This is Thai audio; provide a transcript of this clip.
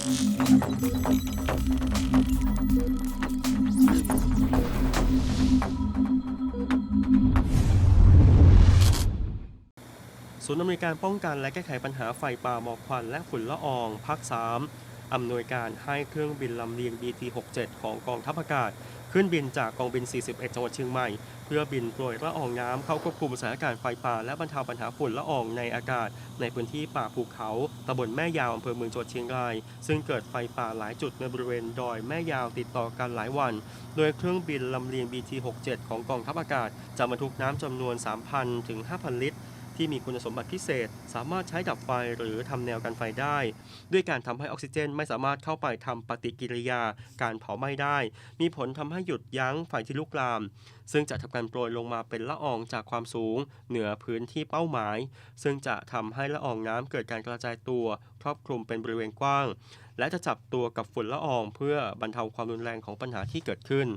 ศูนย์อำนวยการป้องกันและแก้ไขปัญหาไฟป่าหมอกควันและฝุ่นละอองภาค3อำนวยการให้เครื่องบินลำเลียง BT-67 ของกองทัพอากาศ ขึ้นบินจากกองบิน 41 จังหวัดเชียงใหม่ เพื่อบินโปรยละอองน้ำเข้าควบคุมสถานการณ์ไฟป่าและบรรเทาปัญหาฝุ่นละอองในอากาศ ในพื้นที่ป่าภูเขาตำบลแม่ยาวอำเภอเมืองจังหวัดเชียงราย ซึ่งเกิดไฟป่าหลายจุดในบริเวณดอยแม่ยาวติดต่อกันหลายวัน โดยเครื่องบินลำเลียง BT-67 ของกองทัพอากาศจะบรรทุกน้ำจำนวน 3,000 ถึง 5,000 ลิตร ที่มีคุณสมบัติพิเศษ สามารถใช้ดับไฟหรือทำแนวกันไฟได้ ด้วยการทำให้ออกซิเจนไม่สามารถเข้าไปทำปฏิกิริยาการเผาไหม้ได้ มีผลทำให้หยุดยั้งไฟที่ลุกลาม ซึ่งจะทำการโปรยลงมาเป็นละอองจากความสูง เหนือพื้นที่เป้าหมาย ซึ่งจะทำให้ละอองน้ำเกิดการกระจายตัว ครอบคลุมเป็นบริเวณกว้าง และจะจับตัวกับฝุ่นละออง เพื่อบรรเทาความรุนแรงของปัญหาที่เกิดขึ้น